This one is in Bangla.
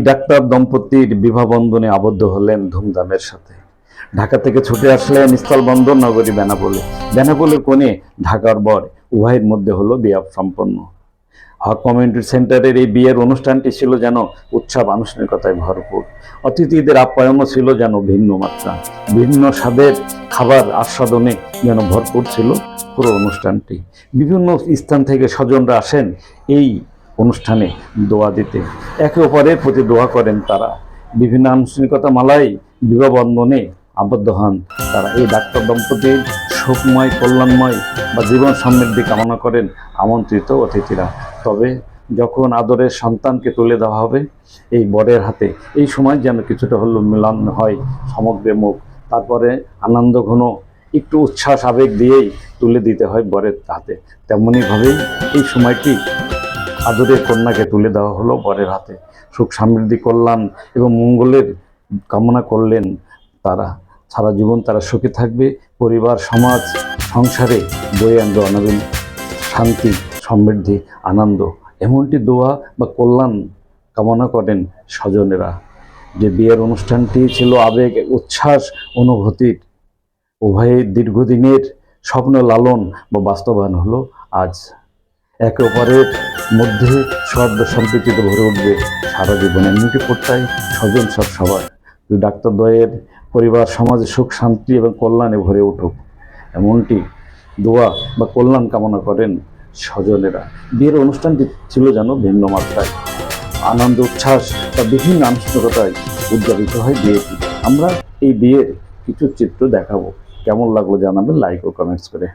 ডাক্তার দম্পতির বিবাহ বন্ধনে আবদ্ধ হলেন ধুমধামের সাথে। ঢাকা থেকে ছুটে আসলেন স্থলবন্দর নগরী বেনাপোলে। বেনাপোলের কোণে ঢাকার বর উভয়ের মধ্যে হলো বিয়া সম্পন্ন। হক কমিউনিটি সেন্টারের এই বিয়ের অনুষ্ঠানটি ছিল যেন উৎসব আনুষ্ঠানিকতায় ভরপুর। অতিথিদের আপ্যায়নও ছিল যেন ভিন্ন মাত্রা। ভিন্ন স্বাদের খাবার আস্বাদনে যেন ভরপুর ছিল পুরো অনুষ্ঠানটি। বিভিন্ন স্থান থেকে স্বজনরা আসেন এই অনুষ্ঠানে দোয়া দিতে। একে অপরের প্রতি দোয়া করেন তারা। বিভিন্ন আনুষ্ঠানিকতা মালাই বিবাহ বন্ধনে আবদ্ধ হন তারা। এই ডাক্তার দম্পতির সুখময় কল্যাণময় বা জীবন সমৃদ্ধি কামনা করেন আমন্ত্রিত অতিথিরা। তবে যখন আদরের সন্তানকে তুলে দেওয়া হবে, এই বরের হাতে এই সময় যেন কিছুটা হলো মিলন হয় সমগ্র মুখ। তারপরে আনন্দ ঘন, একটু উচ্ছ্বাস আবেগ দিয়েই তুলে দিতে হয় বরের হাতে। তেমনইভাবেই এই সময়টি আদরের কন্যাকে তুলে দেওয়া হলো বরের হাতে, সুখ সমৃদ্ধি কল্যাণ এবং মঙ্গলের কামনা করলেন তারা, সারা জীবন তারা সুখে থাকবে, পরিবার, সমাজ, সংসারে বয়ে আনবে অনাবিল শান্তি, সমৃদ্ধি, আনন্দ। এমনটি দোয়া বা কল্যাণ কামনা করেন স্বজনেরা। যে বিয়ের অনুষ্ঠানটি ছিল আবেগ, উচ্ছ্বাস, অনুভূতির উভয়ের দীর্ঘদিনের স্বপ্ন লালন বা বাস্তবায়ন হলো, আজ একে অপরের মধ্যে সদ্য সম্প্রীতিতে ভরে উঠবে সারা জীবন। এমনিটি প্রত্যায় স্বজন সব সবার। দুই ডাক্তার দ্বয়ের পরিবার, সমাজে সুখ, শান্তি এবং কল্যাণে ভরে উঠুক, এমনটি দোয়া বা কল্যাণ কামনা করেন স্বজনেরা। বিয়ের অনুষ্ঠানটি ছিল যেন ভিন্ন মাত্রায়। আনন্দ, উচ্ছ্বাস বা বিভিন্ন আনুষ্ঠানিকতায় উদযাপিত হয় বিয়েটি। আমরা এই বিয়ের কিছু চিত্র দেখাবো। কেমন লাগল জানাবেন লাইক ও কমেন্টস করে।